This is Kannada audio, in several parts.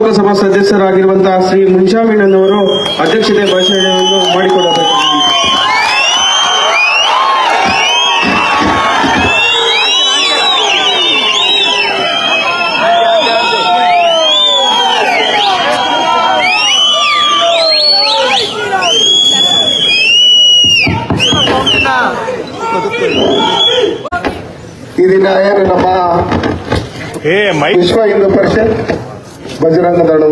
ಲೋಕಸಭಾ ಸದಸ್ಯರಾಗಿರುವಂತಹ ಶ್ರೀ ಮುನ್ಷಾಮೀಣನವರು ಅಧ್ಯಕ್ಷತೆ ಭಾಷಣವನ್ನು ಮಾಡಿಕೊಡಬೇಕು ಈ ಏನು ನಮ್ಮ ಏ ಮೈ ವಿಶ್ವ ಹಿಂದೂ ಪರಿಷತ್ ಬಜರಂಗ ದಳು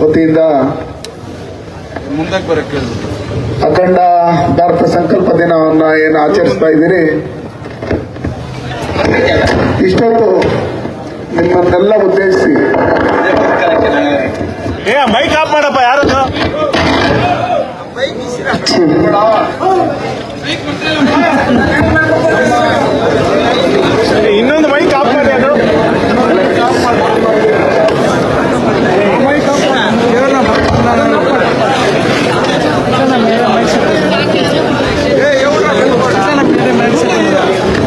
ವತಿಯಿಂದ ಅಖಂಡ ಭಾರತ ಸಂಕಲ್ಪ ದಿನವನ್ನ ಏನು ಆಚರಿಸ್ತಾ ಇದ್ದೀರಿ? ಇಷ್ಟೊಂದು ನಿಮ್ಮನ್ನೆಲ್ಲ ಉದ್ದೇಶಿಸಿ. ಏ ಮೈಕ್ ಆಫ್ ಮಾಡಪ್ಪ ಯಾರದು ಇನ್ನೊಂದು ಮೈಕ್ ಆಫ್ ಮಾಡಿ ಅದು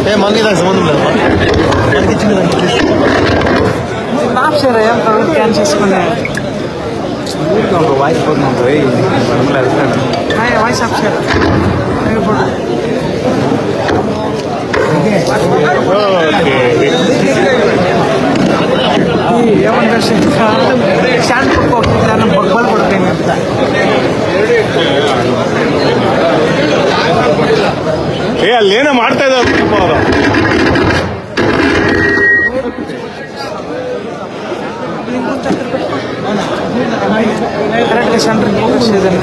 ఏ మనకి దానికి సంబంధం లేదు మనకి ఇచ్చింది ఆఫ్ చేయరా ఏం ప్రాబ్లం క్యాన్ చేసుకునే వాయిస్ పోతుంది వాయిస్ ఆఫ్ చేయరా ಶಾಂತಕ್ಕೆ ಹೋಗ್ತಿದ್ದ ನಾನು ಬಗ್ಬಲ್ ಬಿಡ್ತೀನಿ ಅಂತ ಏ ಅಲ್ಲೇನೋ ಮಾಡ್ತಾ ಇದ್ದಾರೆ ಕರೆಕ್ಟ್ ಶಾಂತ್ರಿಗೆ ಹೋಗಿದ್ದಾರೆ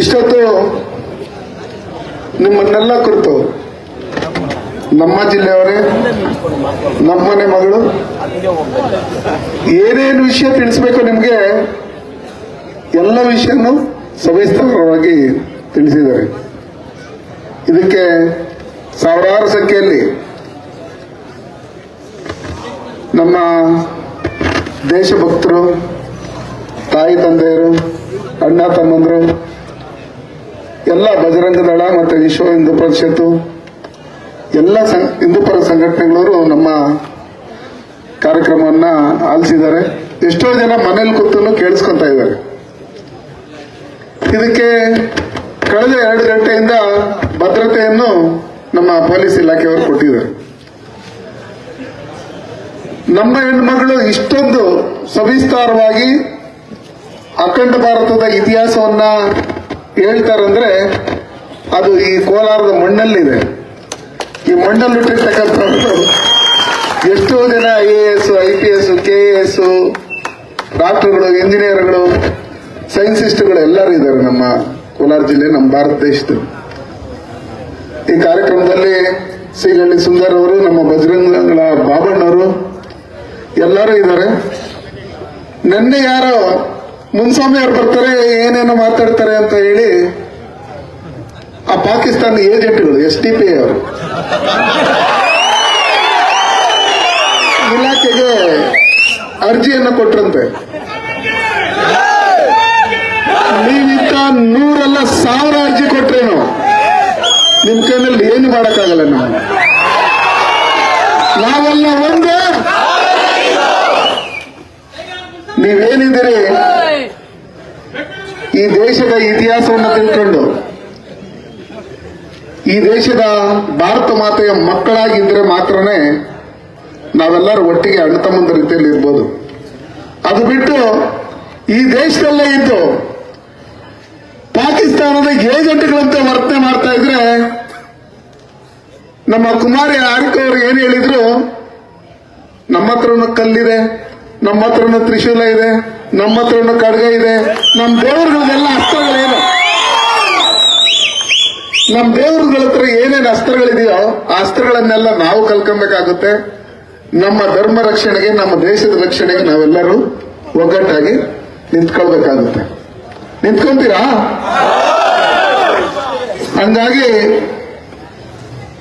ಇಷ್ಟೊತ್ತು ನಿಮ್ಮನ್ನೆಲ್ಲ ಕುರಿತು ನಮ್ಮ ಜಿಲ್ಲೆಯವರೇ ನಮ್ಮನೆ ಮಗಳು, ಏನೇನು ವಿಷಯ ತಿಳಿಸ್ಬೇಕು ನಿಮಗೆ, ಎಲ್ಲ ವಿಷಯನೂ ಸವಿಸ್ತಾರವಾಗಿ ತಿಳಿಸಿದ್ದಾರೆ. ಇದಕ್ಕೆ ಸಾವಿರಾರು ಸಂಖ್ಯೆಯಲ್ಲಿ ನಮ್ಮ ದೇಶಭಕ್ತರು, ತಾಯಿ, ತಂದೆಯರು, ಅಣ್ಣ, ತಮ್ಮಂದರು ಎಲ್ಲ ಬಜರಂಗ ದಳ ಮತ್ತು ವಿಶ್ವ ಹಿಂದೂ ಪರಿಷತ್ತು, ಎಲ್ಲ ಹಿಂದೂಪರ ಸಂಘಟನೆಗಳವರು ನಮ್ಮ ಕಾರ್ಯಕ್ರಮವನ್ನ ಆಲಿಸಿದ್ದಾರೆ. ಎಷ್ಟೋ ಜನ ಮನೇಲಿ ಕೂತು ಕೇಳಿಸ್ಕೊಂತ ಇದ್ದಾರೆ. ಇದಕ್ಕೆ ಕಳೆದ ಎರಡು ಗಂಟೆಯಿಂದ ಭದ್ರತೆಯನ್ನು ನಮ್ಮ ಪೊಲೀಸ್ ಇಲಾಖೆಯವರು ಕೊಟ್ಟಿದ್ದಾರೆ. ನಮ್ಮ ಹೆಣ್ಮಗಳು ಇಷ್ಟೊಂದು ಸವಿಸ್ತಾರವಾಗಿ ಅಖಂಡ ಭಾರತದ ಇತಿಹಾಸವನ್ನ ಹೇಳ್ತಾರಂದ್ರೆ ಅದು ಈ ಕೋಲಾರದ ಮಣ್ಣಲ್ಲಿದೆ. ಈ ಮಣ್ಣಲ್ಲಿ ಹುಟ್ಟಿರ್ತಕ್ಕಂಥವ್ರು ಎಷ್ಟೋ ಜನ I A S, I P S, K S, ಡಾಕ್ಟರ್ಗಳು, ಇಂಜಿನಿಯರ್ಗಳು, ಸೈನ್ಸಿಸ್ಟ್ಗಳು ಎಲ್ಲರೂ ಇದ್ದಾರೆ ನಮ್ಮ ಕೋಲಾರ ಜಿಲ್ಲೆ, ನಮ್ಮ ಭಾರತ ದೇಶದಲ್ಲಿ. ಈ ಕಾರ್ಯಕ್ರಮದಲ್ಲಿ ಶ್ರೀಗಳ್ಳಿ ಸುಂದರ್ ಅವರು, ನಮ್ಮ ಬಜರಂಗಗಳ ಬಾಬಣ್ಣವರು ಎಲ್ಲರೂ ಇದ್ದಾರೆ. ನಿನ್ನೆ ಯಾರೋ ಮುನ್ಸ್ವಾಮಿ ಅವ್ರು ಬರ್ತಾರೆ, ಏನೇನೋ ಮಾತಾಡ್ತಾರೆ ಅಂತ ಹೇಳಿ ಆ ಪಾಕಿಸ್ತಾನ ಏಜೆಂಟ್ಗಳು, ಎಸ್ ಟಿ ಪಿ ಅವರು. ಇಲಾಖೆಗೆ ಅರ್ಜಿಯನ್ನು ಕೊಟ್ರಂತೆ. ನೀವಿಂತ ನೂರಲ್ಲ ಸಾವಿರ ಅರ್ಜಿ ಕೊಟ್ರೇನು ನಿಮ್ ಕೈನಲ್ಲಿ ಏನು ಮಾಡೋಕ್ಕಾಗಲ್ಲ ನಾವು ನಾವೆಲ್ಲ ಒಂದೇ ಈ ದೇಶದ ಇತಿಹಾಸವನ್ನು ತಿಳ್ಕೊಂಡು, ಈ ದೇಶದ ಭಾರತ ಮಾತೆಯ ಮಕ್ಕಳಾಗಿದ್ರೆ ಮಾತ್ರನೇ ನಾವೆಲ್ಲರೂ ಒಟ್ಟಿಗೆ ಅಣ್ಣ ತಮ್ಮಂದ ರೀತಿಯಲ್ಲಿ ಇರ್ಬೋದು. ಅದು ಬಿಟ್ಟು ಈ ದೇಶದಲ್ಲೇ ಇದ್ದು ಪಾಕಿಸ್ತಾನದ ಏಜೆಂಟ್ಗಳಂತೆ ವರ್ತನೆ ಮಾಡ್ತಾ ಇದ್ರೆ ನಮ್ಮ ಕುಮಾರಿ ಆರ್ಕ್ ಅವರು ಏನ್ ಹೇಳಿದ್ರು? ನಮ್ಮ ಹತ್ರನೂ ಕಲ್ಲಿದೆ, ನಮ್ಮ ಹತ್ರನೂ ತ್ರಿಶೂಲ ಇದೆ ನಮ್ಮ ಹತ್ರನೂ ಖಡ್ಗ ಇದೆ. ನಮ್ಮ ದೇವರುಗಳದೆಲ್ಲ ಅಸ್ತ್ರಗಳೇನು? ನಮ್ಮ ದೇವರುಗಳ ಹತ್ರ ಏನೇನು ಅಸ್ತ್ರಗಳಿದೆಯೋ ಆ ಅಸ್ತ್ರಗಳನ್ನೆಲ್ಲ ನಾವು ಕಲ್ಕೊಬೇಕಾಗುತ್ತೆ ನಮ್ಮ ಧರ್ಮ ರಕ್ಷಣೆಗೆ, ನಮ್ಮ ದೇಶದ ರಕ್ಷಣೆಗೆ ನಾವೆಲ್ಲರೂ ಒಗ್ಗಟ್ಟಾಗಿ ನಿಂತ್ಕೊಳ್ಬೇಕಾಗುತ್ತೆ. ನಿಂತ್ಕೊಂತೀರಾ? ಹಂಗಾಗಿ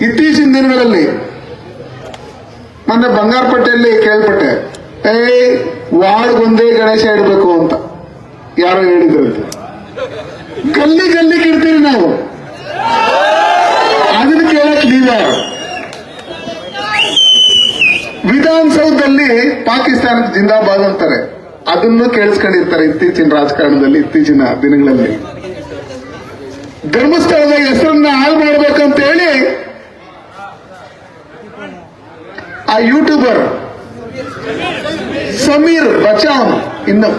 ಇತ್ತೀಚಿನ ದಿನಗಳಲ್ಲಿ ಮೊನ್ನೆ ಬಂಗಾರಪಟ್ಟೆಯಲ್ಲಿ ಕೇಳ್ಪಟ್ಟೆ. ಏ ವಾರ್ಡ್ಗೊಂದೇ ಗಣೇಶ ಇಡಬೇಕು ಅಂತ. ಯಾರೋ ಹೇಳಿದ್ರಂತೆ ಗಲ್ಲಿ ಗಲ್ಲಿ ಇಡ್ತೀವಿ ನಾವು. ಅದನ್ನ ಕೇಳಕ್ ನೀವ್ಯಾರು ವಿಧಾನಸೌಧದಲ್ಲಿ ಪಾಕಿಸ್ತಾನ ಜಿಂದಾಬಾದ್ ಅಂತಾರೆ. ಅದನ್ನು ಕೇಳಿಸ್ಕೊಂಡಿರ್ತಾರೆ ಇತ್ತೀಚಿನ ರಾಜಕಾರಣದಲ್ಲಿ, ಇತ್ತೀಚಿನ ದಿನಗಳಲ್ಲಿ. ಧರ್ಮಸ್ಥಳದ ಹೆಸರನ್ನ ಹಾಳು ಮಾಡ್ಬೇಕಂತ ಹೇಳಿ ಆ ಯೂಟ್ಯೂಬರ್ ಸಮೀರ್ ಬಚಾಮ್ ಇನ್ನು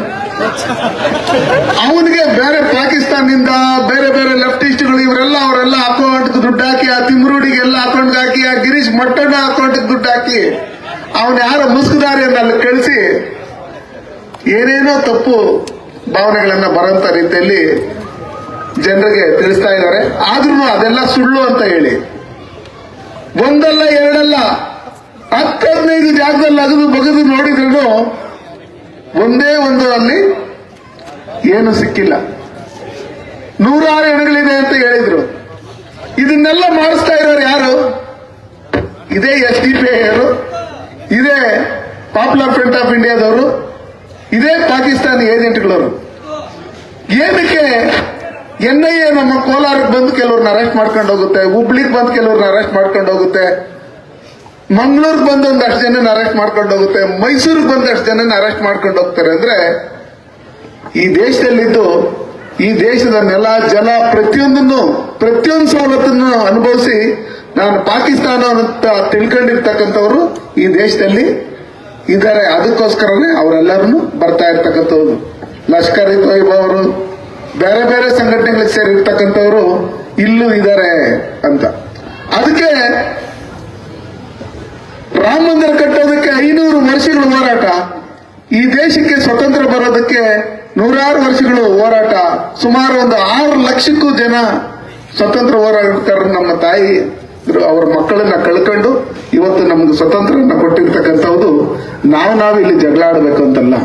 ಅವನಿಗೆ ಬೇರೆ ಪಾಕಿಸ್ತಾನದಿಂದ ಬೇರೆ ಬೇರೆ ಲೆಫ್ಟಿಸ್ಟ್ಗಳು ಇವರೆಲ್ಲ ಅವರೆಲ್ಲ ಅಕೌಂಟ್ ದುಡ್ಡು ಹಾಕಿ, ಆ ತಿಮ್ರೂಡಿಗೆಲ್ಲ ಅಕೌಂಟ್ ಹಾಕಿ, ಆ ಗಿರೀಶ್ ಮಟ್ಟಣ್ಣ ಅಕೌಂಟ್ ದುಡ್ಡು ಹಾಕಿ, ಅವನ ಯಾರ ಮುಸ್ಕುದಾರಿ ಅಂತ ಅಲ್ಲಿ ಕಳಿಸಿ ಏನೇನೋ ತಪ್ಪು ಭಾವನೆಗಳನ್ನ ಬರೋಂತ ರೀತಿಯಲ್ಲಿ ಜನರಿಗೆ ತಿಳಿಸ್ತಾ ಇದ್ದಾರೆ. ಆದ್ರೂ ಅದೆಲ್ಲ ಸುಳ್ಳು ಅಂತ ಹೇಳಿ. ಒಂದಲ್ಲ ಎರಡಲ್ಲ ಹತ್ತು ಹದಿನೈದು ಜಾಗದಲ್ಲಿ ಅಗದು ಬಗದು ನೋಡಿದ್ರು ಒಂದೇ ಒಂದು ಅಲ್ಲಿ ಏನು ಸಿಕ್ಕಿಲ್ಲ. ನೂರಾರು ಹೆಣಗಳಿದೆ ಅಂತ ಹೇಳಿದ್ರು. ಇದನ್ನೆಲ್ಲ ಮಾಡಿಸ್ತಾ ಇರೋರು ಯಾರು? ಇದೇ ಎಸ್ ಡಿ ಪಿ ಇದೇ ಪಾಪ್ಯುಲರ್ ಫ್ರಂಟ್ ಆಫ್ ಇಂಡಿಯಾದವರು, ಇದೇ ಪಾಕಿಸ್ತಾನಿ ಏಜೆಂಟ್ಗಳವರು. ಏನಕ್ಕೆ ಎನ್ ನಮ್ಮ ಕೋಲಾರಕ್ಕೆ ಬಂದು ಕೆಲವ್ರನ್ನ ಅರೆಸ್ಟ್ ಮಾಡ್ಕೊಂಡು ಹೋಗುತ್ತೆ, ಹುಬ್ಳಿಗೆ ಬಂದು ಕೆಲವ್ರನ್ನ ಅರೆಸ್ಟ್ ಮಾಡ್ಕೊಂಡು ಹೋಗುತ್ತೆ? ಮಂಗಳೂರಿಗೆ ಬಂದು ಒಂದಷ್ಟು ಜನ ಅರೆಸ್ಟ್ ಮಾಡ್ಕೊಂಡು ಹೋಗುತ್ತೆ, ಮೈಸೂರಿಗೆ ಬಂದಷ್ಟು ಜನ ಅರೆಸ್ಟ್ ಮಾಡ್ಕೊಂಡು ಹೋಗ್ತಾರೆ ಅಂದ್ರೆ, ಈ ದೇಶದಲ್ಲಿದ್ದು, ಈ ದೇಶದ ನೆಲ ಜಲ ಪ್ರತಿಯೊಂದನ್ನು, ಪ್ರತಿಯೊಂದು ಸವಲತ್ತನ್ನು ಅನುಭವಿಸಿ, ನಾನು ಪಾಕಿಸ್ತಾನ ಅಂತ ತಿಳ್ಕೊಂಡಿರ್ತಕ್ಕಂಥವ್ರು ಈ ದೇಶದಲ್ಲಿ ಇದ್ದಾರೆ. ಅದಕ್ಕೋಸ್ಕರನೇ ಅವರೆಲ್ಲರನ್ನು ಬರ್ತಾ ಇರ್ತಕ್ಕಂಥವ್ರು. ಲಷ್ಕರ್ ಅವರು, ಬೇರೆ ಬೇರೆ ಸಂಘಟನೆಗಳಿಗೆ ಸೇರಿರ್ತಕ್ಕಂಥವ್ರು ಇಲ್ಲೂ ಇದ್ದಾರೆ ಅಂತ. ಅದಕ್ಕೆ ರಾಮ ಮಂದಿರ ಕಟ್ಟೋದಕ್ಕೆ ಐನೂರು ವರ್ಷಗಳ ಹೋರಾಟ, ಈ ದೇಶಕ್ಕೆ ಸ್ವತಂತ್ರ ಬರೋದಕ್ಕೆ ನೂರಾರು ವರ್ಷಗಳು ಹೋರಾಟ, ಸುಮಾರು ಒಂದು ಆರು ಲಕ್ಷಕ್ಕೂ ಜನ ಸ್ವತಂತ್ರ ಹೋರಾಟಗಾರರು ನಮ್ಮ ತಾಯಿ. ಅವರ ಮಕ್ಕಳನ್ನ ಕಳ್ಕೊಂಡು ಇವತ್ತು ನಮ್ಗೆ ಸ್ವತಂತ್ರನ ಕೊಟ್ಟಿರ್ತಕ್ಕಂಥದ್ದು ನಾವು ನಾವು ಇಲ್ಲಿ ಜಗಳ ಆಡ್ಬೇಕು ಅಂತಲ್ಲ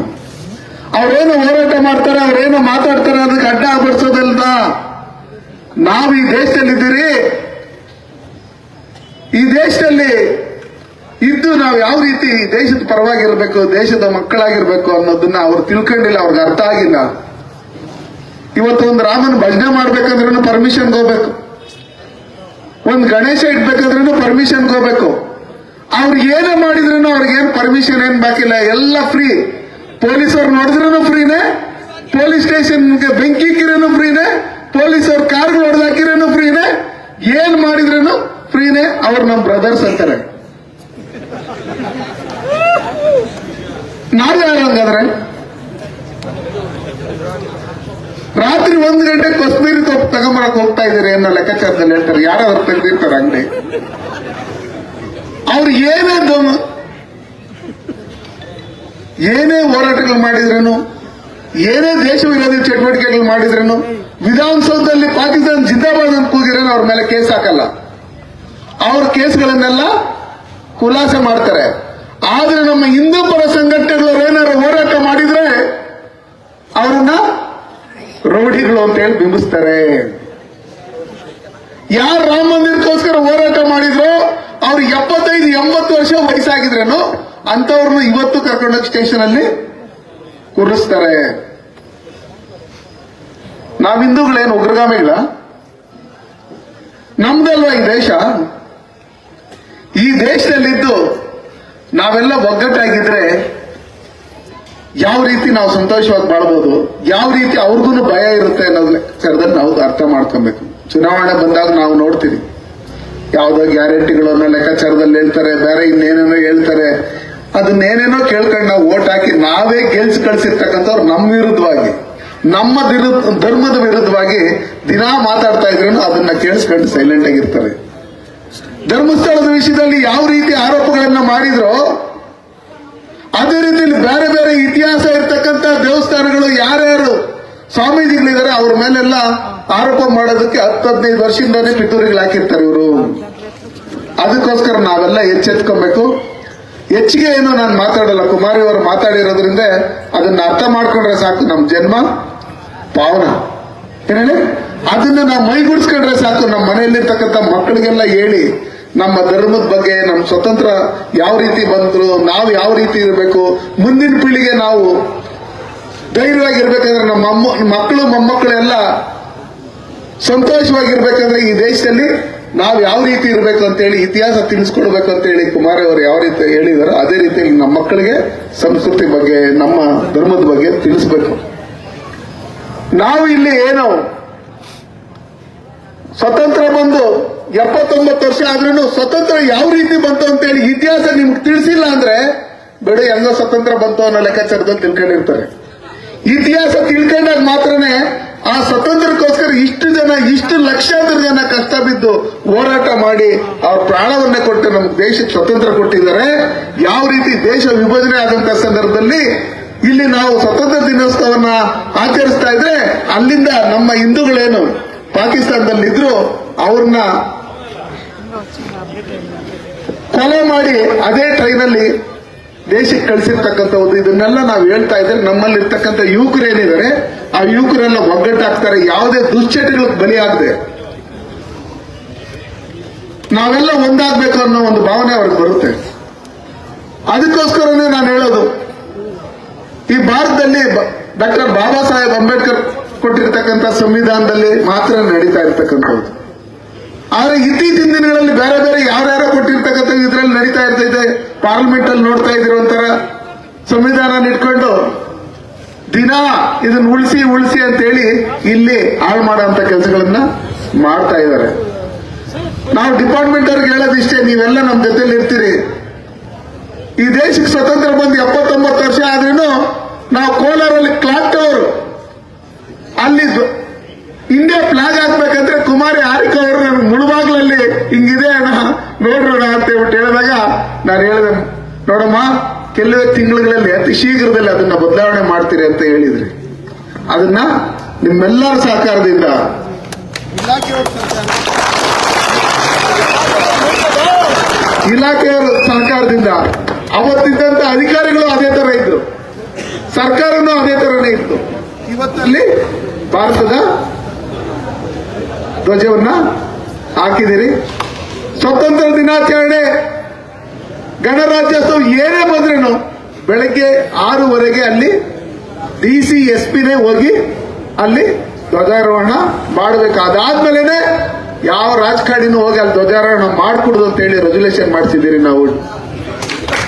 ಅವ್ರೇನು ಹೋರಾಟ ಮಾಡ್ತಾರೆ, ಅವ್ರೇನು ಮಾತಾಡ್ತಾರೆ ಅದಕ್ಕೆ ಅಡ್ಡ ಬರ್ಸೋದಲ್ದ ನಾವು ಈ ದೇಶದಲ್ಲಿದ್ದೀರಿ ಈ ದೇಶದಲ್ಲಿ ಇದ್ದು ನಾವು ಯಾವ ರೀತಿ ದೇಶದ ಪರವಾಗಿರ್ಬೇಕು, ದೇಶದ ಮಕ್ಕಳಾಗಿರ್ಬೇಕು ಅನ್ನೋದನ್ನ ಅವ್ರು ತಿಳ್ಕೊಂಡಿಲ್ಲ, ಅವ್ರಿಗೆ ಅರ್ಥ ಆಗಿಲ್ಲ. ಇವತ್ತು ಒಂದು ರಾಮನ ಭಜನೆ ಮಾಡ್ಬೇಕಂದ್ರೂ ಪರ್ಮಿಷನ್ ಹೋಗ್ಬೇಕು ಒಂದು ಗಣೇಶ ಇಡ್ಬೇಕಂದ್ರೂ ಪರ್ಮಿಷನ್ ಹೋಗ್ಬೇಕು ಅವ್ರು ಏನೇ ಮಾಡಿದ್ರು ಅವ್ರಿಗೇನು ಪರ್ಮಿಷನ್ ಏನ್ ಬಾಕಿಲ್ಲ ಎಲ್ಲ ಫ್ರೀ ಪೊಲೀಸರು ನೋಡಿದ್ರೂ ಫ್ರೀನೇ ಪೊಲೀಸ್ ಸ್ಟೇಷನ್ಗೆ ಬೆಂಕಿ ಇಕ್ಕಿರೇನು ಫ್ರೀನೇ ಪೊಲೀಸರು ಕಾರ್ಗಳು ಹೊಡೆದಾಕಿರೇನು ಫ್ರೀನೇ ಏನ್ ಮಾಡಿದ್ರೂ ಫ್ರೀನೇ ಅವ್ರು ನಮ್ಮ ಬ್ರದರ್ಸ್ ಅಂತಾರೆ. ಯಾರು ಹಂಗಾದ್ರೆ? ರಾತ್ರಿ ಒಂದು ಗಂಟೆ ಕೊಸ್ಮೀರಿ ತಪ್ಪು ತಗೊಂಬರಕ್ ಹೋಗ್ತಾ ಇದ್ದಾರೆ ಅನ್ನೋ ಲೆಕ್ಕಾಚಾರದಲ್ಲಿ ಹೇಳ್ತಾರೆ. ಯಾರಾದ್ರೂ ತೆಗೆದಿರ್ತಾರೆ ಅಂಗಡಿ. ಅವ್ರು ಏನೇ ದಮ್ ಏನೇ ಹೋರಾಟಗಳು ಮಾಡಿದ್ರೇನು, ಏನೇ ದೇಶ ವಿರೋಧಿ ಚಟುವಟಿಕೆಗಳು ಮಾಡಿದ್ರೇನು, ವಿಧಾನಸೌಧದಲ್ಲಿ ಪಾಕಿಸ್ತಾನ ಜಿಂದಾಬಾದ್ ಅಂತ ಕೂಗಿರೇನು ಅವ್ರ ಮೇಲೆ ಕೇಸ್ ಹಾಕಲ್ಲ. ಅವ್ರ ಕೇಸ್ಗಳನ್ನೆಲ್ಲ ಖುಲಾಸೆ ಮಾಡ್ತಾರೆ. ಆದ್ರೆ ನಮ್ಮ ಹಿಂದೂ ಪರ ಸಂಘಟನೆಗಳು ಏನಾದ್ರು ಹೋರಾಟ ಮಾಡಿದ್ರೆ ಅವರನ್ನ ರೌಡಿಗಳು ಅಂತ ಹೇಳಿ ಬಿಂಬಿಸ್ತಾರೆ. ಯಾರು ರಾಮ ಮಂದಿರಕ್ಕೋಸ್ಕರ ಹೋರಾಟ ಮಾಡಿದ್ರು ಅವ್ರು ಎಪ್ಪತ್ತೈದು, ಎಂಬತ್ತು ವರ್ಷ ವಯಸ್ಸಾಗಿದ್ರೇನು ಅಂತವ್ರನ್ನ ಇವತ್ತು ಕರ್ಕೊಂಡೋಗಿ ಸ್ಟೇಷನ್ ಅಲ್ಲಿ ಕೂರಿಸ್ತಾರೆ. ನಾವ್ ಹಿಂದೂಗಳೇನು ಉಗ್ರಗಾಮಿಗಳ? ನಮ್ದಲ್ವಾ ಈ ದೇಶ ಈ ದೇಶದಲ್ಲಿದ್ದು ನಾವೆಲ್ಲ ಒಗ್ಗಟ್ಟಾಗಿದ್ರೆ ಯಾವ ರೀತಿ ನಾವು ಸಂತೋಷವಾಗಿ ಮಾಡ್ಬೋದು ಯಾವ ರೀತಿ ಅವ್ರಿಗೂ ಭಯ ಇರುತ್ತೆ ಅನ್ನೋದು ನಾವು ಅರ್ಥ ಮಾಡ್ಕೊಬೇಕು. ಚುನಾವಣೆ ಬಂದಾಗ ನಾವು ನೋಡ್ತೀವಿ. ಯಾವುದೋ ಗ್ಯಾರಂಟಿಗಳನ್ನ ಲೆಕ್ಕಾಚಾರದಲ್ಲಿ ಹೇಳ್ತಾರೆ, ಬೇರೆ ಇನ್ನೇನೇನೋ ಹೇಳ್ತಾರೆ. ಅದನ್ನೇನೇನೋ ಕೇಳ್ಕೊಂಡು ನಾವು ಓಟ್ ಹಾಕಿ ನಾವೇ ಗೆಲ್ಸಿ ಕಳಿಸಿರ್ತಕ್ಕಂಥವ್ರು ನಮ್ಮ ವಿರುದ್ಧವಾಗಿ, ನಮ್ಮ ಧರ್ಮದ ವಿರುದ್ಧವಾಗಿ ದಿನಾ ಮಾತಾಡ್ತಾ ಇದ್ರು ಅದನ್ನ ಕೇಳಿಸ್ಕೊಂಡು ಸೈಲೆಂಟ್ ಆಗಿರ್ತಾರೆ ಧರ್ಮಸ್ಥಳದ ವಿಷಯದಲ್ಲಿ ಯಾವ ರೀತಿ ಆರೋಪಗಳನ್ನ ಮಾಡಿದ್ರೋ, ಅದೇ ರೀತಿಯಲ್ಲಿ ಬೇರೆ ಬೇರೆ ಇತಿಹಾಸ ಇರ್ತಕ್ಕಂಥ ದೇವಸ್ಥಾನಗಳು ಯಾರ್ಯಾರು ಸ್ವಾಮೀಜಿಗಳಿದ್ದಾರೆ ಅವ್ರ ಮೇಲೆಲ್ಲ ಆರೋಪ ಮಾಡೋದಕ್ಕೆ ಹತ್ತು ಹದಿನೈದು ವರ್ಷದಿಂದಾನೇ ಪಿತೂರಿಗಳು ಹಾಕಿರ್ತಾರೆ ಇವರು. ಅದಕ್ಕೋಸ್ಕರ ನಾವೆಲ್ಲ ಎಚ್ಚೆತ್ಕೊಬೇಕು. ಹೆಚ್ಚಿಗೆ ಏನು ನಾನು ಮಾತಾಡಲ್ಲ, ಕುಮಾರಿ ಅವರು ಮಾತಾಡಿರೋದ್ರಿಂದ ಅದನ್ನ ಅರ್ಥ ಮಾಡ್ಕೊಂಡ್ರೆ ಸಾಕು ನಮ್ಮ ಜನ್ಮ, ಪಾವನ. ಏನೇಳಿ ಅದನ್ನ ನಾವು ಮೈಗೂಡಿಸ್ಕೊಂಡ್ರೆ ಸಾಕು ನಮ್ಮ ಮನೆಯಲ್ಲಿರ್ತಕ್ಕಂಥ ಮಕ್ಕಳಿಗೆಲ್ಲ ಹೇಳಿ ನಮ್ಮ ಧರ್ಮದ ಬಗ್ಗೆ ನಮ್ಮ ಸ್ವತಂತ್ರ ಯಾವ ರೀತಿ ಬಂದ್ರು, ನಾವು ಯಾವ ರೀತಿ ಇರಬೇಕು, ಮುಂದಿನ ಪೀಳಿಗೆ ನಾವು ಧೈರ್ಯವಾಗಿರ್ಬೇಕಂದ್ರೆ ನಮ್ಮ ಅಮ್ಮ, ಮಕ್ಕಳು ಮೊಮ್ಮಕ್ಕಳು ಎಲ್ಲ ಸಂತೋಷವಾಗಿರ್ಬೇಕಂದ್ರೆ ಈ ದೇಶದಲ್ಲಿ ನಾವು ಯಾವ ರೀತಿ ಇರಬೇಕು ಅಂತೇಳಿ ಇತಿಹಾಸ ತಿಳಿಸ್ಕೊಡ್ಬೇಕು ಅಂತೇಳಿ ಕುಮಾರ್ ಅವರು ಯಾವ ರೀತಿ ಹೇಳಿದಾರೋ ಅದೇ ರೀತಿಯಲ್ಲಿ ನಮ್ಮ ಮಕ್ಕಳಿಗೆ ಸಂಸ್ಕೃತಿ ಬಗ್ಗೆ, ನಮ್ಮ ಧರ್ಮದ ಬಗ್ಗೆ ತಿಳಿಸ್ಬೇಕು. ನಾವು ಇಲ್ಲಿ ಏನು ಸ್ವತಂತ್ರ ಬಂದು ಎಪ್ಪತ್ತೊಂಬತ್ತು ವರ್ಷ ಆದ್ರೂ ಸ್ವತಂತ್ರ ಯಾವ ರೀತಿ ಬಂತು ಅಂತೇಳಿ ಇತಿಹಾಸ ನಿಮ್ಗೆ ತಿಳಿಸಿಲ್ಲ ಅಂದ್ರೆ ಬೇಡ ಹೆಂಗ ಸ್ವತಂತ್ರ ಬಂತು ಅನ್ನೋ ಲೆಕ್ಕಾಚಾರದಲ್ಲಿ ತಿಳ್ಕೊಂಡಿರ್ತಾರೆ. ಇತಿಹಾಸ ತಿಳ್ಕೊಂಡಾಗ ಮಾತ್ರನೇ ಆ ಸ್ವತಂತ್ರಕ್ಕೋಸ್ಕರ ಇಷ್ಟು ಜನ, ಇಷ್ಟು ಲಕ್ಷಾಂತರ ಜನ ಕಷ್ಟ ಬಿದ್ದು ಹೋರಾಟ ಮಾಡಿ ಅವ್ರ ಪ್ರಾಣವನ್ನೇ ಕೊಟ್ಟು ನಮ್ಮ ದೇಶಕ್ಕೆ ಸ್ವತಂತ್ರ ಕೊಟ್ಟಿದ್ದಾರೆ. ಯಾವ ರೀತಿ ದೇಶ ವಿಭಜನೆ ಆದಂತ ಸಂದರ್ಭದಲ್ಲಿ ಇಲ್ಲಿ ನಾವು ಸ್ವತಂತ್ರ ದಿನೋತ್ಸವನ್ನ ಆಚರಿಸ್ತಾ ಇದ್ರೆ ಅಲ್ಲಿಂದ ನಮ್ಮ ಹಿಂದೂಗಳೇನು ಪಾಕಿಸ್ತಾನದಲ್ಲಿದ್ರು ಅವ್ರನ್ನ ಕೊಲೆ ಮಾಡಿ ಅದೇ ಟ್ರೈನಲ್ಲಿ ದೇಶಕ್ಕೆ ಕಳಿಸಿರ್ತಕ್ಕಂಥದ್ದು ಇದನ್ನೆಲ್ಲ ನಾವು ಹೇಳ್ತಾ ಇದ್ರೆ ನಮ್ಮಲ್ಲಿ ಇರ್ತಕ್ಕಂಥ ಯುವಕರು ಏನಿದ್ದಾರೆ, ಆ ಯುವಕರೆಲ್ಲ ಒಗ್ಗಟ್ಟಾಗ್ತಾರೆ. ಯಾವುದೇ ದುಶ್ಚಟಗಳಿಗೆ ಬಲಿಯಾಗದೆ ನಾವೆಲ್ಲ ಒಂದಾಗಬೇಕು ಅನ್ನೋ ಒಂದು ಭಾವನೆ ಅವ್ರಿಗೆ ಬರುತ್ತೆ. ಅದಕ್ಕೋಸ್ಕರನೇ ನಾನು ಹೇಳೋದು, ಈ ಭಾರತದಲ್ಲಿ ಡಾಕ್ಟರ್ ಬಾಬಾ ಸಾಹೇಬ್ ಅಂಬೇಡ್ಕರ್ ಕೊಟ್ಟಿರ್ತಕ್ಕಂಥ ಸಂವಿಧಾನದಲ್ಲಿ ಮಾತ್ರ ನಡೀತಾ ಇರ್ತಕ್ಕಂಥದ್ದು. ಆದ್ರೆ ಇತ್ತೀಚಿನ ದಿನಗಳಲ್ಲಿ ಬೇರೆ ಬೇರೆ ಯಾರ್ಯಾರೋ ಕೊಟ್ಟಿರ್ತಕ್ಕಂಥ ಇದ್ರಲ್ಲಿ ನಡೀತಾ ಇರ್ತೈತೆ. ಪಾರ್ಲಿಮೆಂಟ್ ಅಲ್ಲಿ ನೋಡ್ತಾ ಇದ್ರು ಒಂಥರ ಸಂವಿಧಾನ ಇಟ್ಕೊಂಡು ದಿನ ಇದನ್ನ ಉಳಿಸಿ ಉಳಿಸಿ ಅಂತ ಹೇಳಿ ಇಲ್ಲಿ ಹಾಳು ಮಾಡುವಂತ ಕೆಲಸಗಳನ್ನ ಮಾಡ್ತಾ ಇದ್ದಾರೆ. ನಾವು ಡಿಪಾರ್ಟ್ಮೆಂಟ್ ಅವ್ರಿಗೆ ಹೇಳೋದಿಷ್ಟೇ ನೀವೆಲ್ಲ ನಮ್ಮ ಜೊತೆಲಿ ಇರ್ತೀರಿ. ಈ ದೇಶಕ್ಕೆ ಸ್ವತಂತ್ರ ಬಂದು ಎಪ್ಪತ್ತೊಂಬತ್ತು ವರ್ಷ ಆದ್ರೂ ನಾವು ಕೋಲಾರಲ್ಲಿ ಕ್ಲಾಕ್ ಟವರ್ ಅಲ್ಲಿ ಇಂಡಿಯಾ ಫ್ಲಾಗ್ ಹಾಕ್ಬೇಕಂದ್ರೆ ಕುಮಾರಿ ಆರಿಕ ಅವರು ನನಗೆ ಮುಳುಬಾಗ್ಲಲ್ಲಿ ಹಿಂಗಿದೆ ಅಣ್ಣ ನೋಡ್ರೋಣ ಅಂತ ಹೇಳ್ಬಿಟ್ಟು ಹೇಳಿದಾಗ ನಾನು ಹೇಳಿದೆ ನೋಡಮ್ಮ ಕೆಲವೇ ತಿಂಗಳುಗಳಲ್ಲಿ ಅತಿ ಶೀಘ್ರದಲ್ಲಿ ಅದನ್ನ ಬದಲಾವಣೆ ಮಾಡ್ತೀರಿ ಅಂತ ಹೇಳಿದ್ರಿ. ಅದನ್ನ ನಿಮ್ಮೆಲ್ಲರ ಸಹಕಾರದಿಂದ ಇಲಾಖೆಯವರ ಸಹಕಾರದಿಂದ ಅವತ್ತಿದ್ದಂತ ಅಧಿಕಾರಿಗಳು ಅದೇ ತರ ಇದ್ರು. ಸರ್ಕಾರನೂ ಅದೇ ತರನೇ ಇತ್ತು. ಇವತ್ತಲ್ಲಿ ಭಾರತದ ಧ್ವಜವನ್ನ ಹಾಕಿದಿರಿ ಸ್ವತಂತ್ರ ದಿನಾಚರಣೆ. ಗಣರಾಜ್ಯೋತ್ಸವ ಏನೇ ಬಂದ್ರೇನು, ಬೆಳಗ್ಗೆ ಆರೂವರೆಗೆ ಅಲ್ಲಿ ಡಿ ಸಿ, ಎಸ್ ಪಿನೇ ಹೋಗಿ ಅಲ್ಲಿ ಧ್ವಜಾರೋಹಣ ಮಾಡಬೇಕು ಅದಾದ್ಮೇಲೆ ಯಾವ ರಾಜಕಾರಣಿನೂ ಹೋಗಿ ಅಲ್ಲಿ ಧ್ವಜಾರೋಹಣ ಮಾಡ್ಕೊಡುದು ಅಂತ ಹೇಳಿ ರೆಜುಲೇಷನ್ ಮಾಡಿಸಿದ್ದೀರಿ ನಾವು.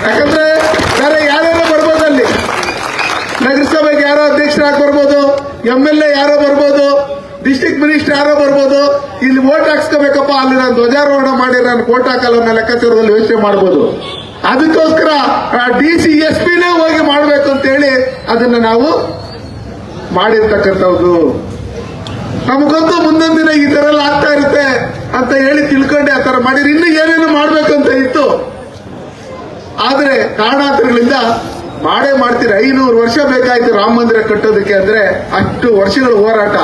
ಯಾಕಂದ್ರೆ ಬೇರೆ ಯಾರ್ಯಾರೋ ಬರ್ಬೋದು ಅಲ್ಲಿ? ನಗರಸಭೆಗೆ ಯಾರೋ ಅಧ್ಯಕ್ಷರಾಗಿ ಬರ್ಬೋದು ಎಂ ಎಲ್ ಎ ಯಾರೋ ಡಿಸ್ಟ್ರಿಕ್ಟ್ ಮಿನಿಸ್ಟರ್ ಯಾರೋ ಬರ್ಬೋದು, ಇಲ್ಲಿ ವೋಟ್ ಹಾಕ್ಸ್ಕೋಬೇಕಪ್ಪ, ಅಲ್ಲಿ ನಾನು ಧ್ವಜಾರೋಹಣ ಮಾಡಿ, ನಾನು ಕೋಟ್ ಹಾಕಲ್ಲ ಅನ್ನೋ ಲೆಕ್ಕಾಚಾರದಲ್ಲಿ ಯೋಚನೆ ಮಾಡ್ಬೋದು. ಅದಕ್ಕೋಸ್ಕರ ಡಿ ಸಿ, ಎಸ್ ಪಿನೇ ಹೋಗಿ ಮಾಡಬೇಕು ಅಂತ ಹೇಳಿ ಅದನ್ನ ನಾವು ಮಾಡಿರ್ತಕ್ಕಂಥದ್ದು ನಮಗೊಂದು ಮುಂದೊಂದು ದಿನ ಈ ತರ ಎಲ್ಲ ಆಗ್ತಾ ಇರುತ್ತೆ ಅಂತ ಹೇಳಿ ತಿಳ್ಕೊಂಡೆ ಆ ತರ ಮಾಡಿದ್ರೆ ಇನ್ನು ಏನೇನು ಮಾಡ್ಬೇಕಂತ ಇತ್ತು. ಆದ್ರೆ ಕಾರಣಾಂತರಗಳಿಂದ ಮಾಡೇ ಮಾಡ್ತೀರ. ಐನೂರು ವರ್ಷ ಬೇಕಾಯ್ತು ರಾಮ ಮಂದಿರ ಕಟ್ಟೋದಕ್ಕೆ ಅಂದ್ರೆ ಅಷ್ಟು ವರ್ಷಗಳ ಹೋರಾಟ.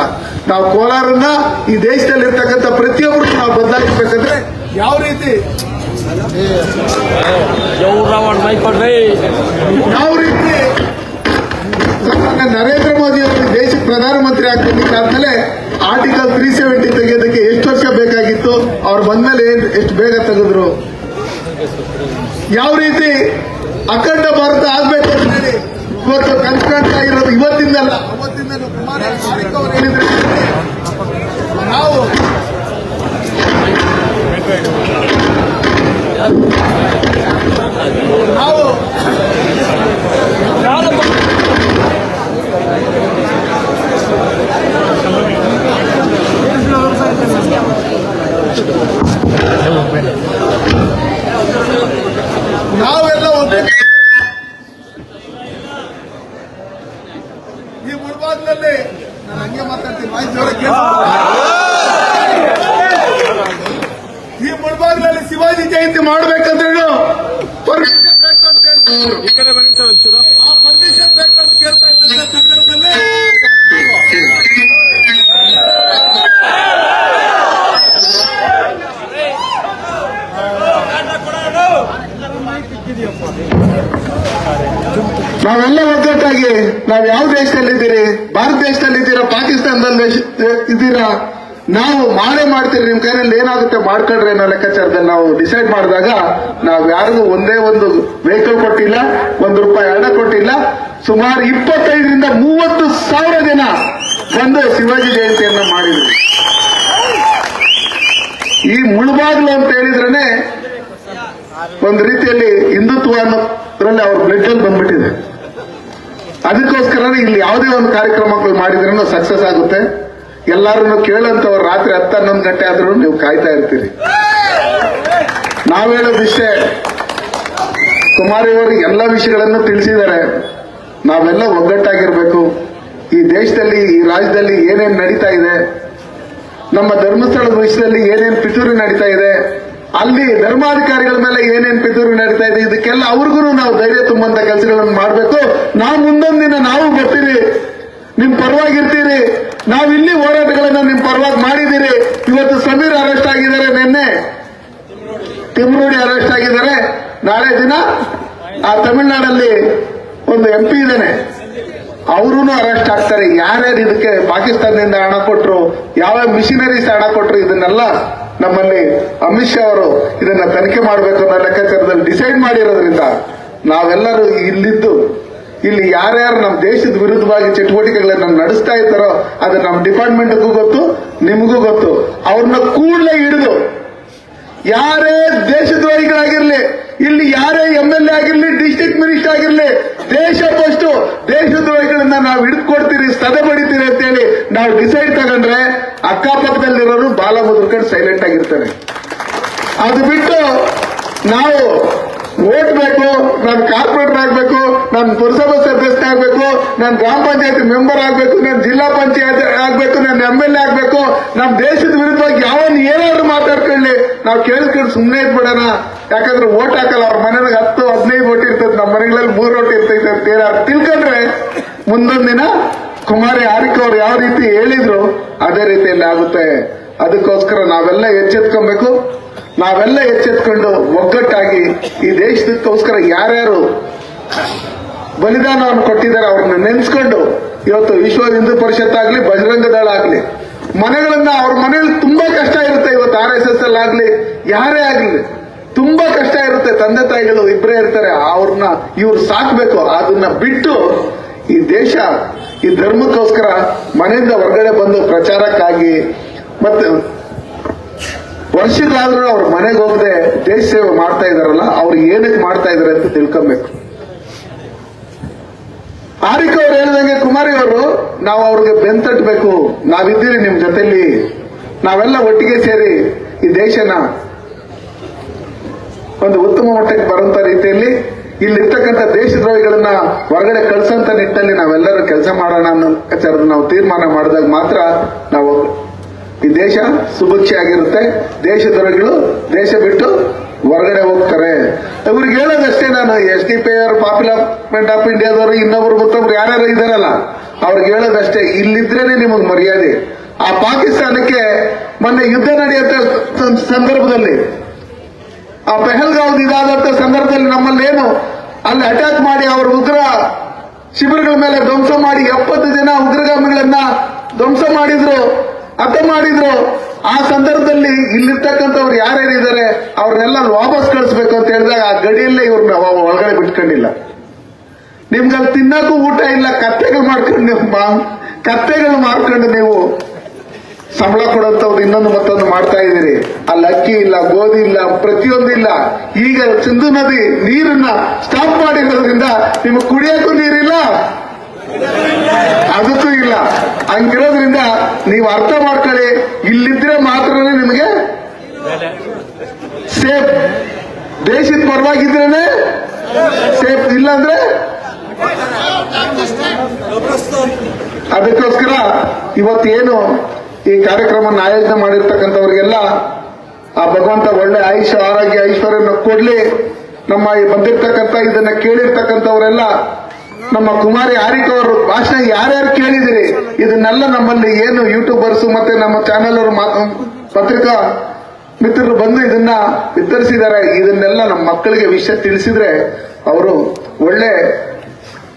ನಾವು ಕೋಲಾರನ್ನ ಈ ದೇಶದಲ್ಲಿ ಇರ್ತಕ್ಕಂಥ ಪ್ರತಿಯೊಬ್ಬರು ನಾವು ಬದಲಾಯಿಸ್ಬೇಕಂದ್ರೆ ಯಾವ ರೀತಿ? ಯಾವ ರೀತಿ? ನರೇಂದ್ರ ಮೋದಿ ಅವರು ದೇಶಕ್ಕೆ ಪ್ರಧಾನಮಂತ್ರಿ ಆಗ್ಬೇಕಾದ್ಮೇಲೆ ಆರ್ಟಿಕಲ್ ತ್ರೀ ಸೆವೆಂಟಿ ತೆಗೆಯೋದಕ್ಕೆ ಎಷ್ಟು ವರ್ಷ ಬೇಕಾಗಿತ್ತು? ಅವ್ರು ಬಂದ್ಮೇಲೆ ಎಷ್ಟು ಬೇಗ ತೆಗೆದ್ರು? ಯಾವ ರೀತಿ ಅಖಂಡ ಭಾರತ ಆಗ್ಬೇಕು ಅಂತ ಹೇಳಿ ಇವತ್ತು ಕನಸು ಕಾಣ್ತಾ ಇರೋದು ಇವತ್ತಿಂದಲ್ಲ ಅವತ್ತಿಂದ ನಾವು ನಾವು ನಾವೆಲ್ಲ ಒಗ್ಗಟ್ಟು ಈ ಮುಳುಬಾಗ್ಲಲ್ಲಿ ನಾನು ಹಂಗೆ ಮಾತಾಡ್ತೀನಿ ವಾಯ್ಸ್ ಜೋರ ಈ ಮುಳುಬಾಗ್ಲಲ್ಲಿ ಶಿವಾಜಿ ಜಯಂತಿ ಮಾಡ್ಬೇಕಂದ್ರೂ ಪರ್ಮಿಷನ್ ಬೇಕು ಅಂತ ಹೇಳ್ತಾರೆ ಈ ಕಡೆ ಬನ್ನಿ ಸರ್ ಒಂಚೂರು. ಆ ಪರ್ಮಿಷನ್ ಬೇಕು ಅಂತ ಕೇಳ್ತಾ ಇದ್ದಂತ ಸಂದರ್ಭದಲ್ಲಿ ನಾವೆಲ್ಲ ಒಗ್ಗಟ್ಟಾಗಿ ನಾವು ಯಾವ ದೇಶದಲ್ಲಿದ್ದೀರಿ? ಭಾರತ ದೇಶದಲ್ಲಿದ್ದೀರಾ? ಪಾಕಿಸ್ತಾನದಲ್ಲಿ ದೇಶ- ಇದ್ದೀರಾ? ನಾವು ಮಾಡೇ ಮಾಡ್ತೀರಿ, ನಿಮ್ ಕೈನಲ್ಲಿ ಏನಾಗುತ್ತೆ ಮಾಡ್ಕೊಳ್ರಿ ಅನ್ನೋ ಲೆಕ್ಕಾಚಾರದಲ್ಲಿ ನಾವು ಡಿಸೈಡ್ ಮಾಡಿದಾಗ ನಾವು ಯಾರಿಗೂ ಒಂದೇ ಒಂದು ವೆಹಿಕಲ್ ಕೊಟ್ಟಿಲ್ಲ, ಒಂದು ರೂಪಾಯಿ ಹಣ ಕೊಟ್ಟಿಲ್ಲ. ಸುಮಾರು ಇಪ್ಪತ್ತೈದರಿಂದ ಮೂವತ್ತು ಸಾವಿರ ಜನ ಬಂದು ಶಿವಾಜಿ ಜಯಂತಿಯನ್ನ ಮಾಡಿದ್ರು. ಈ ಮುಳುಬಾಗ್ಲು ಅಂತ ಹೇಳಿದ್ರೇನೆ ಒಂದು ರೀತಿಯಲ್ಲಿ ಹಿಂದುತ್ವ ಅನ್ನೋದ್ರಲ್ಲಿ ಅವ್ರ ಬ್ಲಡ್ ಅಲ್ಲಿ ಬಂದ್ಬಿಟ್ಟಿದೆ. ಅದಕ್ಕೋಸ್ಕರ ಇಲ್ಲಿ ಯಾವುದೇ ಒಂದು ಕಾರ್ಯಕ್ರಮಗಳು ಮಾಡಿದ್ರೂ ಸಕ್ಸಸ್ ಆಗುತ್ತೆ. ಎಲ್ಲಾರನ್ನು ಕೇಳಂತವ್ರು ರಾತ್ರಿ ಹತ್ತು ಹನ್ನೊಂದು ಗಂಟೆ ಆದ್ರೂ ನೀವು ಕಾಯ್ತಾ ಇರ್ತೀರಿ. ನಾವ್ ಹೇಳೋದಿಷ್ಟೇ ಕುಮಾರಿ ಅವರು ಎಲ್ಲ ವಿಷಯಗಳನ್ನು ತಿಳಿಸಿದ್ದಾರೆ. ನಾವೆಲ್ಲ ಒಗ್ಗಟ್ಟಾಗಿರ್ಬೇಕು. ಈ ದೇಶದಲ್ಲಿ, ಈ ರಾಜ್ಯದಲ್ಲಿ ಏನೇನ್ ನಡೀತಾ ಇದೆ, ನಮ್ಮ ಧರ್ಮಸ್ಥಳದ ವಿಷಯದಲ್ಲಿ ಏನೇನ್ ಪಿತೂರಿ ನಡೀತಾ ಇದೆ, ಅಲ್ಲಿ ಧರ್ಮಾಧಿಕಾರಿಗಳ ಮೇಲೆ ಏನೇನ್ ಪಿತೂರಿ ನಡೀತಾ ಇದೆ, ಇದಕ್ಕೆಲ್ಲ ಅವ್ರಿಗೂ ನಾವು ಧೈರ್ಯ ತುಂಬಂತ ಕೆಲಸಗಳನ್ನು ಮಾಡಬೇಕು. ನಾವು ಮುಂದೊಂದು ದಿನ ನಾವು ಬರ್ತೀರಿ ನಿಮ್ ಪರವಾಗಿರ್ತೀರಿ. ನಾವು ಇಲ್ಲಿ ಹೋರಾಟಗಳನ್ನ ನಿಮ್ ಪರವಾಗಿ ಮಾಡಿದ್ದೀರಿ. ಇವತ್ತು ಸಮೀರ್ ಅರೆಸ್ಟ್ ಆಗಿದ್ದಾರೆ ನಿನ್ನೆ. ತಿಮ್ರೂಡಿ ಅರೆಸ್ಟ್ ಆಗಿದ್ದಾರೆ. ನಾಳೆ ದಿನ ಆ ತಮಿಳುನಾಡಲ್ಲಿ ಒಂದು ಎಂ ಪಿ ಇದ್ದಾನೆ. ಅವರೂ ಅರೆಸ್ಟ್ ಆಗ್ತಾರೆ. ಯಾರ್ಯಾರು ಇದಕ್ಕೆ ಪಾಕಿಸ್ತಾನದಿಂದ ಹಣ ಕೊಟ್ರು, ಯಾವ ಮಿಷನರೀಸ್ ಹಣ ಕೊಟ್ರು, ಇದನ್ನೆಲ್ಲ ನಮ್ಮಲ್ಲಿ ಅಮಿತ್ ಶಾ ಅವರು ಇದನ್ನ ತನಿಖೆ ಮಾಡಬೇಕು ಅನ್ನೋ ಲೆಕ್ಕಾಚಾರದಲ್ಲಿ ಡಿಸೈಡ್ ಮಾಡಿರೋದ್ರಿಂದ ನಾವೆಲ್ಲರೂ ಇಲ್ಲಿದ್ದು ಇಲ್ಲಿ ಯಾರ್ಯಾರು ನಮ್ಮ ದೇಶದ ವಿರುದ್ಧವಾಗಿ ಚಟುವಟಿಕೆಗಳನ್ನ ನಡೆಸ್ತಾ ಇದ್ದಾರೋ ಅದು ನಮ್ಮ ಡಿಪಾರ್ಟ್ಮೆಂಟ್ಗೂ ಗೊತ್ತು, ನಿಮಗೂ ಗೊತ್ತು. ಅವ್ರನ್ನ ಕೂಡಲೇ ಹಿಡಿದು ಯಾರೇ ದೇಶದ್ರೋಹಿಗಳಾಗಿರ್ಲಿ ಇಲ್ಲಿ ಯಾರೇ ಎಂ ಎಲ್ ಎ ಆಗಿರ್ಲಿ ಡಿಸ್ಟ್ರಿಕ್ಟ್ ಮಿನಿಸ್ಟರ್ ಆಗಿರ್ಲಿ, ದೇಶ ಪಸ್ಟ್ ದೇಶದ್ರೋಹಿಗಳನ್ನ ನಾವು ಹಿಡಿದುಕೊಡ್ತೀರಿ ಸದೆ ಬಡಿತೀರಿ ಅಂತೇಳಿ ನಾವು ಡಿಸೈಡ್ ತಗೊಂಡ್ರೆ ಅಕ್ಕಪಕ್ಕದಲ್ಲಿರೋರು ಬಾಲ ಮುದುರ್ಕೊಂಡು ಸೈಲೆಂಟ್ ಆಗಿರ್ತಾರೆ. ಅದು ಬಿಟ್ಟು ನಾವು ಓಟ್ ಬೇಕು, ನಾನು ಕಾರ್ಪೊರೇಟರ್ ಆಗ್ಬೇಕು ನಾನು ಪುರಸಭಾ ಸದಸ್ಯ ಆಗ್ಬೇಕು ನಾನು ಗ್ರಾಮ ಪಂಚಾಯತ್ ಮೆಂಬರ್ ಆಗ್ಬೇಕು ನಾನು ಜಿಲ್ಲಾ ಪಂಚಾಯತ್ ಆಗ್ಬೇಕು ನಾನು ಎಂ ಎಲ್ ಎ ಆಗ್ಬೇಕು ನಮ್ಮ ದೇಶದ ವಿರುದ್ಧವಾಗಿ ಯಾವನ್ ಏನಾದ್ರು ಮಾತಾಡ್ಕೊಳ್ಳಿ. ನಾವು ಕೇಳ್ಕೊಂಡು ಸುಮ್ಮನೆ ಇದ್ಬಿಡೋಣ. ಯಾಕಂದ್ರೆ ಓಟ್ ಹಾಕಲ್ಲ, ಅವ್ರ ಮನೆಗೆ ಹತ್ತು, ಹದಿನೈದು ಓಟ್ ಇರ್ತದೆ ನಮ್ಮ ಮನೆಗಳಲ್ಲಿ ಮೂರು ಓಟ್ ಇರ್ತೈತೆ ಅಂತ ಹೇಳಿ ತಿಳ್ಕೊಂಡ್ರೆ ಮುಂದೊಂದ್ ದಿನ ಕುಮಾರಿ ಆರಿಕ್ ಅವ್ರು ಯಾವ ರೀತಿ ಹೇಳಿದ್ರು, ಅದೇ ರೀತಿಯಲ್ಲಿ ಆಗುತ್ತೆ. ಅದಕ್ಕೋಸ್ಕರ ನಾವೆಲ್ಲ ಎಚ್ಚೆತ್ಕೊಬೇಕು. ನಾವೆಲ್ಲ ಎಚ್ಚೆತ್ಕೊಂಡು ಒಗ್ಗಟ್ಟಾಗಿ ಈ ದೇಶದಕ್ಕೋಸ್ಕರ ಯಾರ್ಯಾರು ಬಲಿದಾನವನ್ನು ಕೊಟ್ಟಿದ್ದಾರೆ, ಅವ್ರನ್ನ ನೆನೆಸ್ಕೊಂಡು ಇವತ್ತು ವಿಶ್ವ ಹಿಂದೂ ಪರಿಷತ್ ಆಗ್ಲಿ, ಬಜರಂಗ ದಳ ಆಗ್ಲಿ, ಮನೆಗಳನ್ನ ಅವ್ರ ಮನೆಯಲ್ಲಿ ತುಂಬಾ ಕಷ್ಟ ಇರುತ್ತೆ ಇವತ್ತು ಆರ್ ಎಸ್ ಎಸ್ ಅಲ್ಲಿ ಆಗ್ಲಿ, ಯಾರೇ ಆಗ್ಲಿ, ತುಂಬಾ ಕಷ್ಟ ಇರುತ್ತೆ. ತಂದೆ ತಾಯಿಗಳು ಇಬ್ಬರೇ ಇರ್ತಾರೆ, ಅವ್ರನ್ನ ಇವ್ರು ಸಾಕ್ಬೇಕು, ಅದನ್ನ ಬಿಟ್ಟು ಈ ದೇಶ, ಈ ಧರ್ಮಕ್ಕೋಸ್ಕರ ಮನೆಯಿಂದ ಹೊರಗಡೆ ಬಂದು ಪ್ರಚಾರಕ್ಕಾಗಿ ಮತ್ತೆ ವರ್ಷಗಳಾದ್ರೂ ಅವ್ರ ಮನೆಗೆ ಹೋಗದೆ ದೇಶ ಸೇವೆ ಮಾಡ್ತಾ ಇದಾರಲ್ಲ, ಅವ್ರು ಏನಕ್ಕೆ ಮಾಡ್ತಾ ಇದಾರೆ ಅಂತ ತಿಳ್ಕೊಬೇಕು. ಆರಿಕ ಅವ್ರು ಹೇಳಿದಂಗೆ ಕುಮಾರಿ ಅವರು, ನಾವು ಅವ್ರಿಗೆ ಬೆಂತಟ್ಟಬೇಕು ನಾವಿದ್ದೀರಿ ನಿಮ್ ಜೊತೆಲಿ. ನಾವೆಲ್ಲ ಒಟ್ಟಿಗೆ ಸೇರಿ ಈ ದೇಶನ ಒಂದು ಉತ್ತಮ ಮಟ್ಟಕ್ಕೆ ಬರುವಂತ ರೀತಿಯಲ್ಲಿ ಇಲ್ಲಿರ್ತಕ್ಕಂಥ ದೇಶದ್ರೋಹಿಗಳನ್ನ ಹೊರಗಡೆ ಕಳ್ಸಂತ ನಿಟ್ಟಿನಲ್ಲಿ ನಾವೆಲ್ಲರೂ ಕೆಲಸ ಮಾಡೋಣ ಅನ್ನೋ ವಿಚಾರದ ನಾವು ತೀರ್ಮಾನ ಮಾಡಿದಾಗ ಮಾತ್ರ ನಾವು ಈ ದೇಶ ಸುಭಿಕ್ಷೆಯಾಗಿರುತ್ತೆ. ದೇಶದ್ರೋಹಿಗಳು ದೇಶ ಬಿಟ್ಟು ಹೊರಗಡೆ ಹೋಗ್ತಾರೆ. ಅವ್ರಿಗೆ ಹೇಳೋದಷ್ಟೇ ನಾನು, ಎಸ್ ಡಿ ಪಿ ಅವರು ಪಾಪ್ಯುಲರ್ಮೆಂಟ್ ಆಫ್ ಇಂಡಿಯಾದವರು, ಇನ್ನೊಬ್ರು ಮತ್ತೊಬ್ರು ಯಾರ್ಯಾರು ಇದಾರಲ್ಲ ಅವ್ರಿಗೆ ಹೇಳೋದಷ್ಟೇ. ಇಲ್ಲಿದ್ರೇನೆ ನಿಮಗೆ ಮರ್ಯಾದೆ. ಆ ಪಾಕಿಸ್ತಾನಕ್ಕೆ ಮೊನ್ನೆ ಯುದ್ಧ ನಡೆಯುತ್ತ ಸಂದರ್ಭದಲ್ಲಿ, ಆ ಪೆಹಲ್ಗಾವ್ ಇದಾದಂತ ಸಂದರ್ಭದಲ್ಲಿ ನಮ್ಮಲ್ಲಿ ಏನು, ಅಲ್ಲಿ ಅಟ್ಯಾಕ್ ಮಾಡಿ ಅವ್ರ ಉಗ್ರ ಶಿಬಿರಗಳ ಮೇಲೆ ಧ್ವಂಸ ಮಾಡಿ ಎಪ್ಪತ್ತು ಜನ ಉಗ್ರಗಾಮಿಗಳನ್ನ ಧ್ವಂಸ ಮಾಡಿದ್ರು ಹತ ಮಾಡಿದ್ರು. ಆ ಸಂದರ್ಭದಲ್ಲಿ ಇಲ್ಲಿರ್ತಕ್ಕಂಥವ್ರು ಯಾರ್ಯಾರಿದ್ದಾರೆ, ಅವ್ರನ್ನೆಲ್ಲ ವಾಪಸ್ ಕಳಿಸ್ಬೇಕು ಅಂತ ಹೇಳಿದಾಗ ಆ ಗಡಿಯಲ್ಲೇ ಇವ್ರನ್ನ ಒಳಗಡೆ ಬಿಟ್ಕೊಂಡಿಲ್ಲ. ನಿಮ್ಗೆ ಅಲ್ಲಿ ತಿನ್ನಕ್ಕೂ ಊಟ ಇಲ್ಲ, ಕತ್ತೆಗಳು ಮಾಡ್ಕೊಂಡು ನೀವು ಕತ್ತೆಗಳು ಮಾಡ್ಕೊಂಡು ನೀವು ಸಂಬಳ ಕೊಡುವಂಥವ್ರು ಇನ್ನೊಂದು ಮತ್ತೊಂದು ಮಾಡ್ತಾ ಇದ್ದೀರಿ. ಅಲ್ಲಿ ಅಕ್ಕಿ ಇಲ್ಲ, ಗೋಧಿ ಇಲ್ಲ, ಪ್ರತಿಯೊಂದು ಇಲ್ಲ. ಈಗ ಸಿಂಧು ನದಿ ನೀರನ್ನ ಸ್ಟಾಪ್ ಮಾಡಿರೋದ್ರಿಂದ ನಿಮಗೆ ಕುಡಿಯೋಕ್ಕೂ ನೀರಿಲ್ಲ, ಅದಕ್ಕೂ ಇಲ್ಲ. ಹಂಗಿರೋದ್ರಿಂದ ನೀವು ಅರ್ಥ ಮಾಡ್ಕೊಳ್ಳಿ ಇಲ್ಲಿದ್ರೆ ಮಾತ್ರನೇ ನಿಮಗೆ ಸೇಫ್ ದೇಶದ ಪರವಾಗಿದ್ರೇನೆ ಸೇಫ್ ಇಲ್ಲಾಂದ್ರೆ ಅದಕ್ಕೋಸ್ಕರ ಇವತ್ತೇನು ಈ ಕಾರ್ಯಕ್ರಮ ಆಯೋಜನೆ ಮಾಡಿರ್ತಕ್ಕಂಥವ್ರಿಗೆಲ್ಲ ಆ ಭಗವಂತ ಒಳ್ಳೆ ಆಯುಷ್ಯ, ಆರೋಗ್ಯ, ಐಶ್ವರ್ಯನ ಕೊಡ್ಲಿ. ನಮ್ಮ ಈ ಬಂದಿರ್ತಕ್ಕಂಥ, ಇದನ್ನ ಕೇಳಿರ್ತಕ್ಕಂಥವರೆಲ್ಲ ನಮ್ಮ ಕುಮಾರಿ ಆರಿಕ್ ಅವರು ಭಾಷಣ ಯಾರ್ಯಾರು ಕೇಳಿದಿರಿ? ಇದನ್ನೆಲ್ಲ ನಮ್ಮಲ್ಲಿ ಏನು ಯೂಟ್ಯೂಬರ್ಸ್ ಮತ್ತೆ ನಮ್ಮ ಚಾನೆಲ್ ಅವರು ಪತ್ರಿಕಾ ಮಿತ್ರರು ಬಂದು ಇದನ್ನ ವಿತರಿಸಿದ್ದಾರೆ. ಇದನ್ನೆಲ್ಲ ನಮ್ಮ ಮಕ್ಕಳಿಗೆ ವಿಷಯ ತಿಳಿಸಿದ್ರೆ ಅವರು ಒಳ್ಳೆ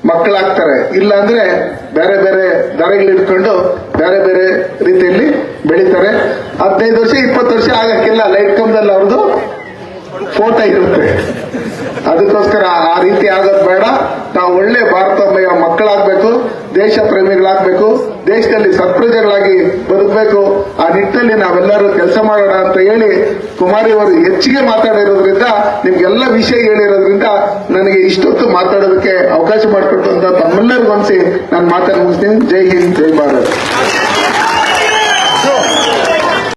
ಮಕ್ಕಳಾಗ್ತಾರೆ. ಇಲ್ಲ ಅಂದ್ರೆ ಬೇರೆ ಬೇರೆ ದರಗಳಿಟ್ಕೊಂಡು ಬೇರೆ ಬೇರೆ ರೀತಿಯಲ್ಲಿ ಬೆಳಿತಾರೆ. ಹದಿನೈದು ವರ್ಷ, ಇಪ್ಪತ್ತು ವರ್ಷ ಆಗಕ್ಕಿಲ್ಲ. ಲೈಟ್ ಕಂಬದಲ್ಲಿ ಅವ್ರದ್ದು ಫೋಟೋ ಇರುತ್ತೆ. ಅದಕ್ಕೋಸ್ಕರ ಆ ರೀತಿ ಆಗೋದು ಬೇಡ. ನಾವು ಒಳ್ಳೆ ಭಾರತಮಯ ಮಕ್ಕಳಾಗ್ಬೇಕು, ದೇಶ ಪ್ರೇಮಿಗಳಾಗಬೇಕು, ದೇಶದಲ್ಲಿ ಸತ್ಪ್ರಜೆಗಳಾಗಿ ಬದುಕಬೇಕು. ಆ ನಿಟ್ಟಿನಲ್ಲಿ ನಾವೆಲ್ಲರೂ ಕೆಲಸ ಮಾಡೋಣ ಅಂತ ಹೇಳಿ ಕುಮಾರಿ ಅವರು ಹೆಚ್ಚಿಗೆ ಮಾತಾಡಿರೋದ್ರಿಂದ, ನಿಮ್ಗೆಲ್ಲ ವಿಷಯ ಹೇಳಿರೋದ್ರಿಂದ ನನಗೆ ಇಷ್ಟೊತ್ತು ಮಾತಾಡೋದಕ್ಕೆ ಅವಕಾಶ ಮಾಡಿಕೊಟ್ಟು ಅಂತ ತಮ್ಮೆಲ್ಲರಿಗೂ ಅನ್ಸಿ ನಾನು ಮಾತಾಡಿ ಮುಗಿಸ್ತೀನಿ. ಜೈ ಹಿಂದ್, ಜೈ ಭಾರತ್.